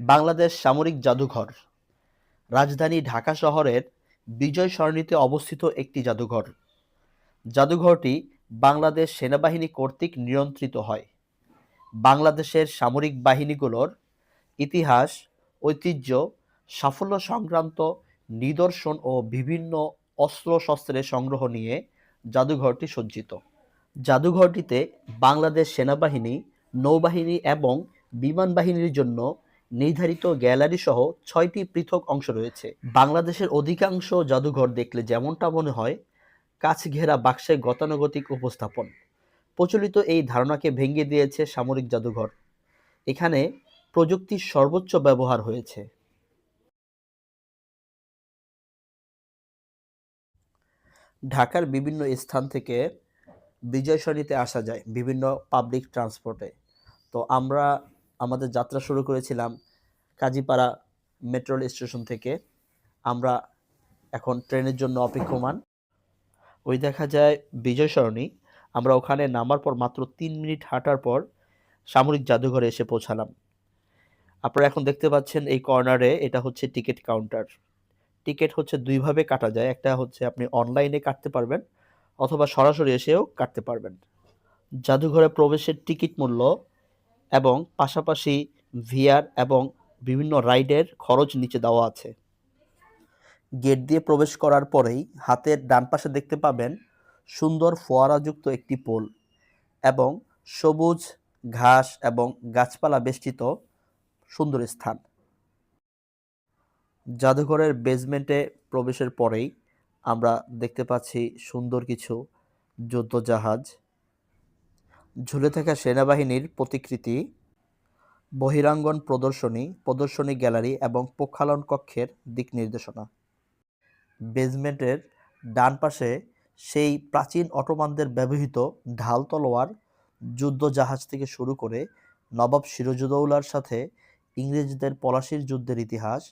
বাংলাদেশ সামরিক জাদুঘর। রাজধানী ঢাকা শহরের বিজয় সরণিতে অবস্থিত একটি জাদুঘর। জাদুঘরটি বাংলাদেশ সেনাবাহিনী কর্তৃক নিয়ন্ত্রিত হয়। বাংলাদেশের সামরিক বাহিনীগুলোর ইতিহাস, ঐতিহ্য, সাফল্য সংক্রান্ত নিদর্শন ও বিভিন্ন অস্ত্রশস্ত্রের সংগ্রহ নিয়ে জাদুঘরটি সজ্জিত। জাদুঘরটিতে বাংলাদেশ সেনাবাহিনী, নৌবাহিনী এবং বিমান বাহিনীর জন্য নির্ধারিত গ্যালারি সহ ছয়টি পৃথক অংশ রয়েছে। বাংলাদেশের অধিকাংশ জাদুঘর দেখলে যেমনটা মনে হয় কাছ ঘেরা বাক্সে গতানুগতিক উপস্থাপন। প্রচলিত এই ধারণাকে ভেঙে দিয়েছে সামরিক জাদুঘর। এখানে প্রযুক্তির সর্বোচ্চ ব্যবহার হয়েছে। ঢাকার বিভিন্ন স্থান থেকে বিজয় আসা যায় বিভিন্ন পাবলিক ট্রান্সপোর্টে তো আমরা আমাদের যাত্রা শুরু করেছিলাম কাজীপাড়া মেট্রো স্টেশন থেকে। আমরা এখন ট্রেনের জন্য অপেক্ষমান। ওই দেখা যায় বিজয় সরণি আমরা ওখানে নামার পর মাত্র তিন মিনিট হাঁটার পর সামরিক জাদুঘরে এসে পৌঁছালাম। আপনারা এখন দেখতে পাচ্ছেন এই কর্নারে এটা হচ্ছে টিকিট কাউন্টার। টিকিট হচ্ছে দুইভাবে কাটা যায়। একটা হচ্ছে আপনি অনলাইনে কাটতে পারবেন অথবা সরাসরি এসেও কাটতে পারবেন। জাদুঘরে প্রবেশের টিকিট মূল্য এবং পাশাপাশি ভিআর এবং বিভিন্ন রাইডের খরচ নিচে দেওয়া আছে। গেট দিয়ে প্রবেশ করার পরেই হাতের ডান পাশে দেখতে পাবেন সুন্দর ফোয়ারাযুক্ত একটি পোল এবং সবুজ ঘাস এবং গাছপালা বেষ্টিত সুন্দর স্থান। জাদুঘরের বেসমেন্টে প্রবেশের পরেই আমরা দেখতে পাচ্ছি সুন্দর কিছু যুদ্ধজাহাজ। ঝুলে থাকা সেনাবাহিনীর প্রতিকৃতি, বহিরাঙ্গন প্রদর্শনী প্রদর্শনী গ্যালারি এবং প্রক্ষালন কক্ষের দিক নির্দেশনা। বেসমেন্টের ডান পাশে সেই প্রাচীন অটোমানদের ব্যবহৃত ঢাল তলোয়ার যুদ্ধ জাহাজ থেকে শুরু করে নবাব সিরাজউদ্দৌলার সাথে ইংরেজদের পলাশির যুদ্ধের ইতিহাস,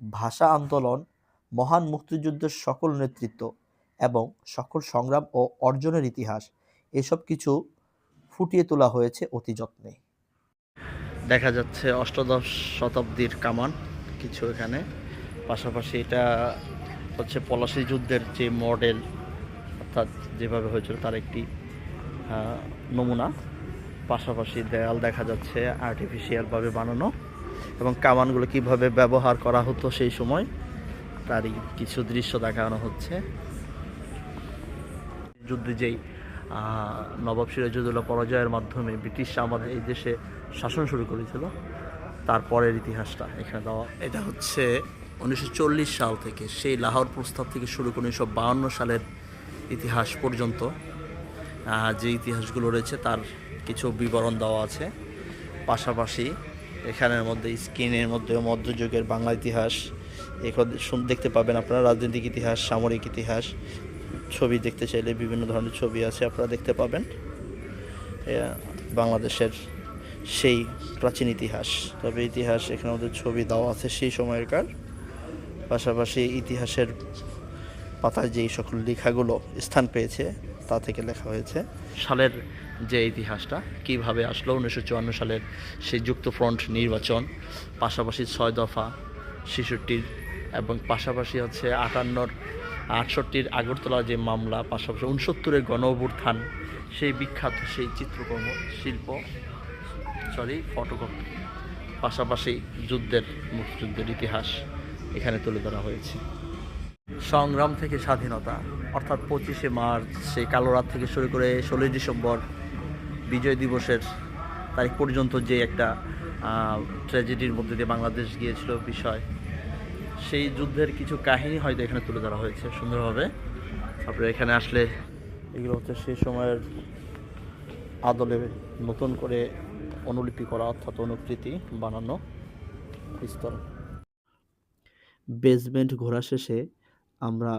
ভাষা আন্দোলন, মহান মুক্তিযুদ্ধের সকল নেতৃত্ব এবং সকল সংগ্রাম ও অর্জনের ইতিহাস, এসব কিছু ফুটিয়ে তোলা হয়েছে অতি যত্নে। দেখা যাচ্ছে অষ্টাদশ শতাব্দীর কামান কিছু এখানে। পাশাপাশি এটা হচ্ছে পলাশী যুদ্ধের যে মডেল, অর্থাৎ যেভাবে হয়েছিল তার একটি নমুনা। পাশাপাশি দেয়াল দেখা যাচ্ছে আর্টিফিশিয়ালভাবে বানানো এবং কামানগুলো কীভাবে ব্যবহার করা হতো সেই সময়, তারই কিছু দৃশ্য দেখানো হচ্ছে। যুদ্ধে যেই নবাব সিরাজউদ্দৌলা পরাজয়ের মাধ্যমে ব্রিটিশরা আমাদের এই দেশে শাসন শুরু করেছিল। তারপরের ইতিহাসটা এখানে দেওয়া। এটা হচ্ছে উনিশশো চল্লিশ সাল থেকে, সেই লাহোর প্রস্তাব থেকে শুরু করে উনিশশো সালের ইতিহাস পর্যন্ত যে ইতিহাসগুলো রয়েছে তার কিছু বিবরণ দেওয়া আছে। পাশাপাশি এখানের মধ্যে স্ক্রিনের মধ্যে মধ্যযুগের বাংলা ইতিহাস এখন দেখতে পাবেন আপনারা, রাজনৈতিক ইতিহাস, সামরিক ইতিহাস ছবি দেখতে চাইলে বিভিন্ন ধরনের ছবি আছে, আপনারা দেখতে পাবেন। বাংলাদেশের সেই প্রাচীন ইতিহাস। তবে ইতিহাস এখানে আমাদের ছবি দেওয়া আছে সেই সময়কার। পাশাপাশি ইতিহাসের পাতায় যেই সকল লেখাগুলো স্থান পেয়েছে, তা থেকে লেখা হয়েছে। সালের যে ইতিহাসটা, কীভাবে আসলো উনিশশো চুয়ান্ন সালের সেই যুক্তফ্রন্ট নির্বাচন, পাশাপাশি ছয় দফা শিশুটির এবং পাশাপাশি হচ্ছে আটান্নর আটষট্টির আগরতলা যে মামলা, পাশাপাশি উনসত্তরের গণ অভ্যুত্থান সেই বিখ্যাত সেই চিত্রকর্ম, শিল্প সরি ফটোকপি পাশাপাশি যুদ্ধের, মুক্তিযুদ্ধের ইতিহাস এখানে তুলে ধরা হয়েছে। সংগ্রাম থেকে স্বাধীনতা, অর্থাৎ পঁচিশে মার্চ, সেই কালো রাত থেকে শুরু করে ষোলোই ডিসেম্বর বিজয় দিবসের তারিখ পর্যন্ত যে একটা ট্র্যাজেডির মধ্যে দিয়ে বাংলাদেশ গিয়েছিল বিষয় সেই যুদ্ধের কিছু কাহিনী হয়তো এখানে তুলে ধরা হয়েছে, সুন্দরভাবে। তারপরে এখানে আসলে এগুলো হচ্ছে সেই সময়ের আদলে নতুন করে অনুলিপি করা, অর্থাৎ অনুকৃতি বানানো স্তর। বেসমেন্ট ঘোরা শেষে আমরা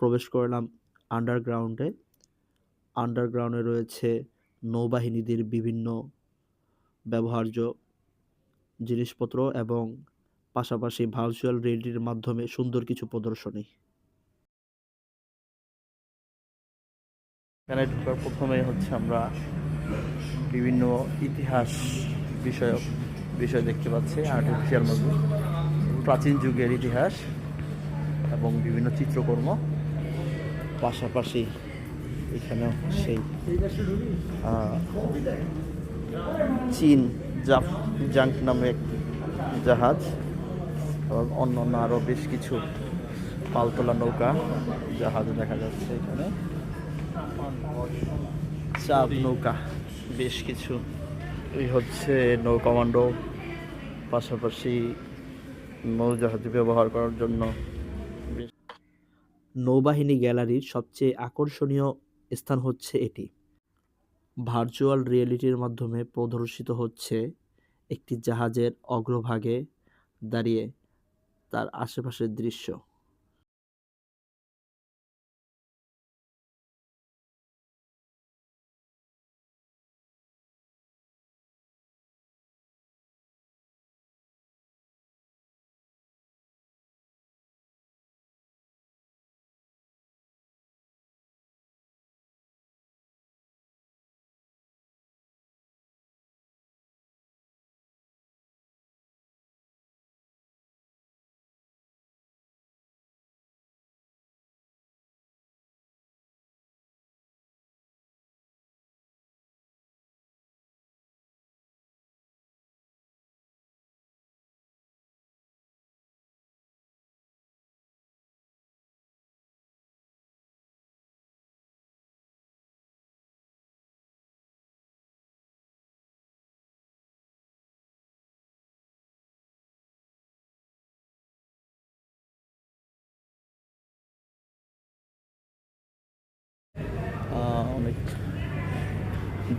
প্রবেশ করলাম আন্ডারগ্রাউন্ডে আন্ডারগ্রাউন্ডে রয়েছে নৌবাহিনীদের বিভিন্ন ব্যবহার্য জিনিসপত্র এবং পাশাপাশি ভার্চুয়াল রিয়েলিটির মাধ্যমে সুন্দর কিছু প্রদর্শনী। এখানে ঢোকার প্রথমে হচ্ছে আমরা বিভিন্ন ইতিহাস বিষয়ক বিষয় দেখতে পাচ্ছি আর্টিফিশিয়াল মজুর। প্রাচীন যুগের ইতিহাস এবং বিভিন্ন চিত্রকর্ম। পাশাপাশি এখানেও সেই চীন জাফ জাঙ্ক নামে এক জাহাজ। এবং অন্য অন্য আরও বেশ কিছু পালতোলা নৌকা জাহাজ দেখা যাচ্ছে এখানে। চাপ নৌকা, বেশ কিছু। এই হচ্ছে নৌ কমান্ডো পাশাপাশি নৌজাহাজ ব্যবহার করার জন্য নৌবাহিনী গ্যালারির সবচেয়ে আকর্ষণীয় স্থান হচ্ছে এটি। ভার্চুয়াল রিয়েলিটির মাধ্যমে প্রদর্শিত হচ্ছে একটি জাহাজের অগ্রভাগে দাঁড়িয়ে তার আশেপাশের দৃশ্য।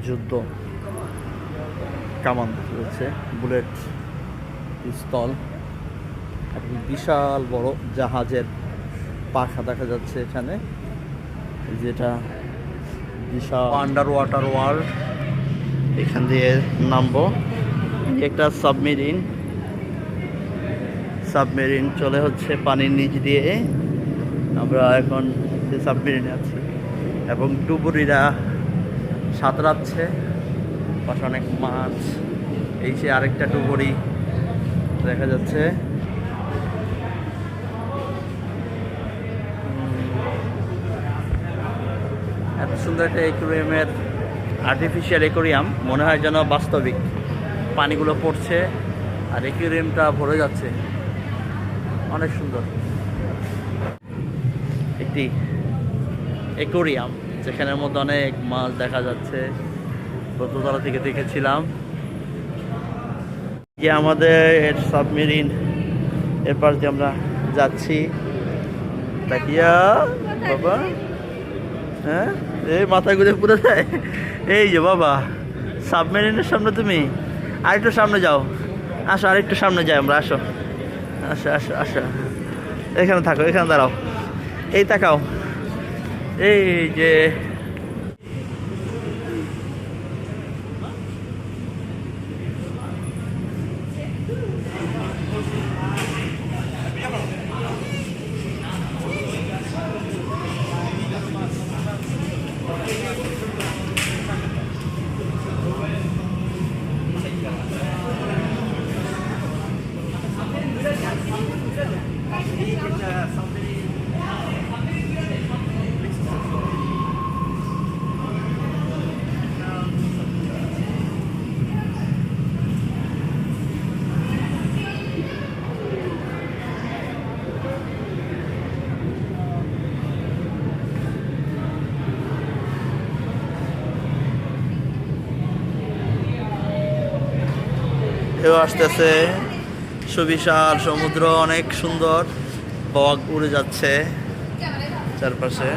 যুদ্ধ কামান রয়েছে বুলেট পিস্তল এবং বিশাল বড় জাহাজের পাখা দেখা যাচ্ছে এখানে। যেটা বিশাল আন্ডার ওয়াটার ওয়ার্ল্ড এখান দিয়ে নামবো। একটা সাবমেরিন সাবমেরিন চলে হচ্ছে পানির নিচ দিয়ে। আমরা এখন সাবমেরিনে আছি এবং ডুবুরিরা সাঁতরাচ্ছে, পাশে অনেক মাছ। এই যে আরেকটা ডুবুরি দেখা যাচ্ছে। এত সুন্দর একটা একুরিয়ামের আর্টিফিশিয়াল একুরিয়াম মনে হয় যেন বাস্তবিক। পানিগুলো পড়ছে আর একুরিয়ামটা ভরে যাচ্ছে। অনেক সুন্দর। একটি একুরিয়াম যেখানের মধ্যে অনেক মাছ দেখা যাচ্ছে। গততলা থেকে দেখেছিলাম। যে আমাদের সাবমেরিন এর পাশ দিয়ে আমরা যাচ্ছি। তাকিয়া, বাবা। হ্যাঁ? এই মাথা ঘুরে পুরো যায়। এই যে বাবা, সাবমেরিনের সামনে তুমি? আরেকটু সামনে যাও। আসো, আরেকটু সামনে যাই আমরা, আসো। আসো আসো আসো। এখানে থাকো, এখানে দাঁড়াও। এই তাকাও। এই যে আসতেছে। সুবিশাল সমুদ্র অনেক সুন্দর। বক উড়ে যাচ্ছে চারপাশে।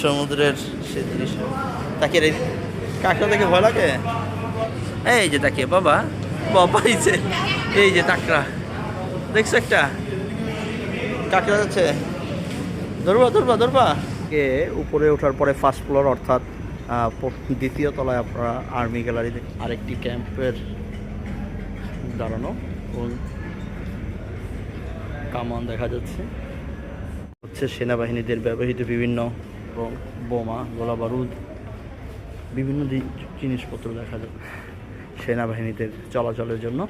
সমুদ্রের সে দৃশ্য। তাকে রে দেখে ভয় লাগে? এই যে তাকে বাবা। বাবা এইছে এই যে কাঁকড়া দেখছ একটা? কাঁকড়া যাচ্ছে। ধরবা ধরবা ধরবা। কে উপরে ওঠার পরে ফার্স্ট ফ্লোর অর্থাৎ দ্বিতীয় তলায় আপনারা আর্মি গ্যালারি আরেকটি ক্যাম্পের দাঁড়ানো এবং কামান দেখা যাচ্ছে। হচ্ছে সেনাবাহিনীদের ব্যবহৃত বিভিন্ন বোমা গোলা বারুদ বিভিন্ন জিনিসপত্র দেখা যায় সেনাবাহিনীদের চলাচলের জন্য।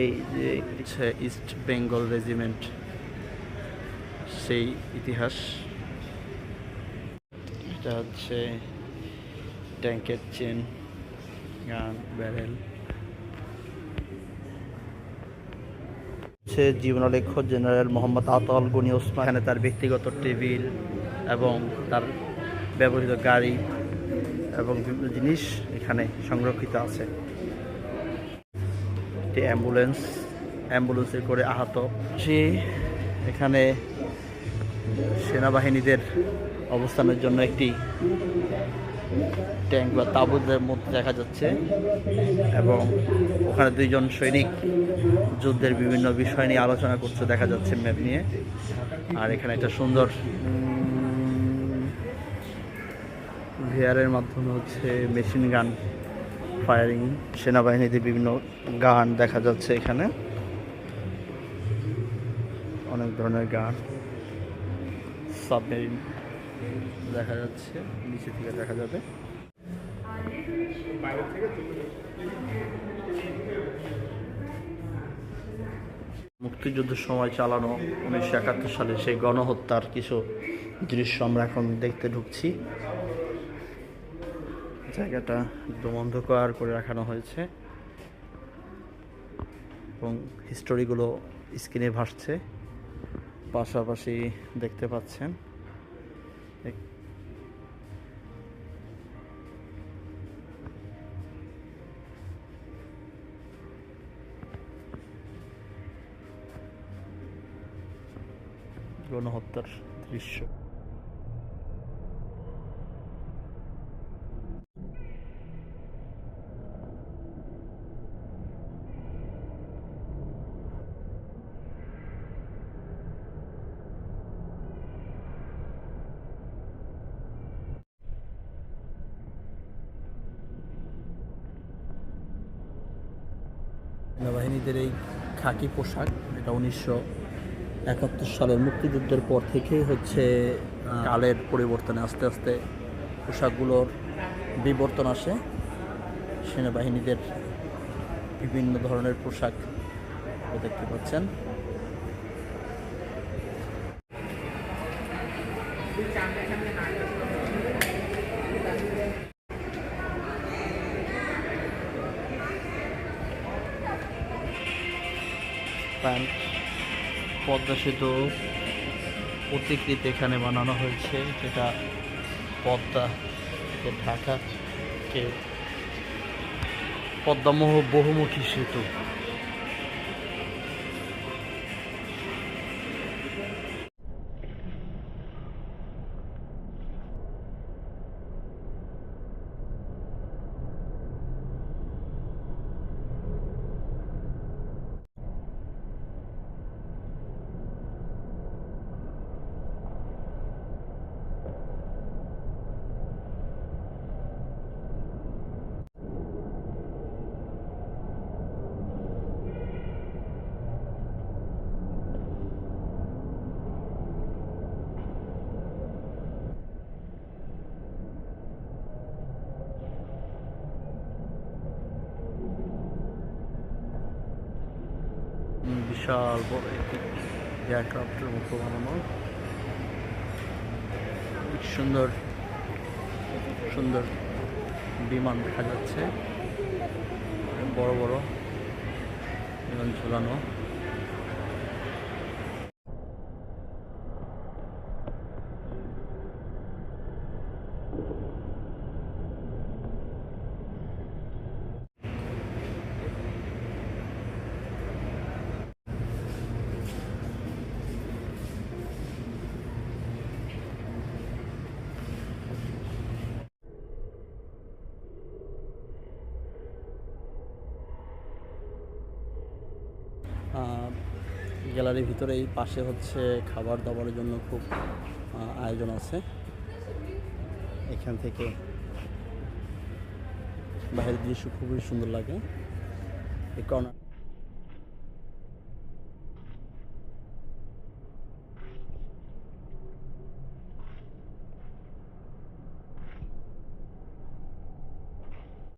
এই যে হচ্ছে ইস্ট বেঙ্গল রেজিমেন্ট, সেই ইতিহাস। এটা হচ্ছে ট্যাঙ্কের চেন, গান, ব্যারেল। হচ্ছে জীবনালেখ্য জেনারেল মোহাম্মদ আতল গনি ওসমান। এখানে তার ব্যক্তিগত টেবিল এবং তার ব্যবহৃত গাড়ি এবং বিভিন্ন জিনিস এখানে সংরক্ষিত আছে। একটি অ্যাম্বুলেন্স, অ্যাম্বুলেন্সে করে আহত। সে এখানে সেনাবাহিনীদের অবস্থানের জন্য একটি ট্যাঙ্ক বা তাঁবুদের মধ্যে দেখা যাচ্ছে। এবং ওখানে দুইজন সৈনিক যুদ্ধের বিভিন্ন বিষয় নিয়ে আলোচনা করছে, দেখা যাচ্ছে ম্যাপ নিয়ে। আর এখানে একটা সুন্দর ভিআরের মাধ্যমে হচ্ছে মেশিন গান ফায়ারিং সেনাবাহিনীদের বিভিন্ন গান দেখা যাচ্ছে এখানে। অনেক ধরনের গান সাবমেরিন দেখা যাচ্ছে, নিচে থেকে দেখা যাবে। মুক্তিযুদ্ধের সময় চালানো উনিশশো একাত্তর সালে সেই গণহত্যার কিছু দৃশ্য আমরা এখন দেখতে ঢুকছি। জায়গাটা একদম অন্ধকার করে রাখানো হয়েছে। এবং হিস্টোরিগুলো স্ক্রিনে ভাসছে। পাশাপাশি দেখতে পাচ্ছেন। গণহত্যার দৃশ্য। সেনাবাহিনীদের এই খাকি পোশাক এটা উনিশশো একাত্তর সালের মুক্তিযুদ্ধের পর থেকেই হচ্ছে কালের পরিবর্তনে আস্তে আস্তে পোশাকগুলোর বিবর্তন আসে। সেনাবাহিনীদের বিভিন্ন ধরনের পোশাক দেখতে পাচ্ছেন। প্যান্ট পদ্মা সেতু প্রতিকৃতি এখানে বানানো হয়েছে যেটা পদ্মা কে ঢাকাকে পদ্মামহ বহুমুখী সেতু। বিশাল বড় একটি এয়ারক্রাফটের মতো বানানো। সুন্দর সুন্দর বিমান দেখা যাচ্ছে। বড় বড় বিমান ঝুলানো। গ্যালারির ভিতরে এই পাশে হচ্ছে খাবার দাবারের জন্য খুব আয়োজন আছে। এখান থেকে বাইরের দৃশ্য খুবই সুন্দর লাগে। এই কর্নার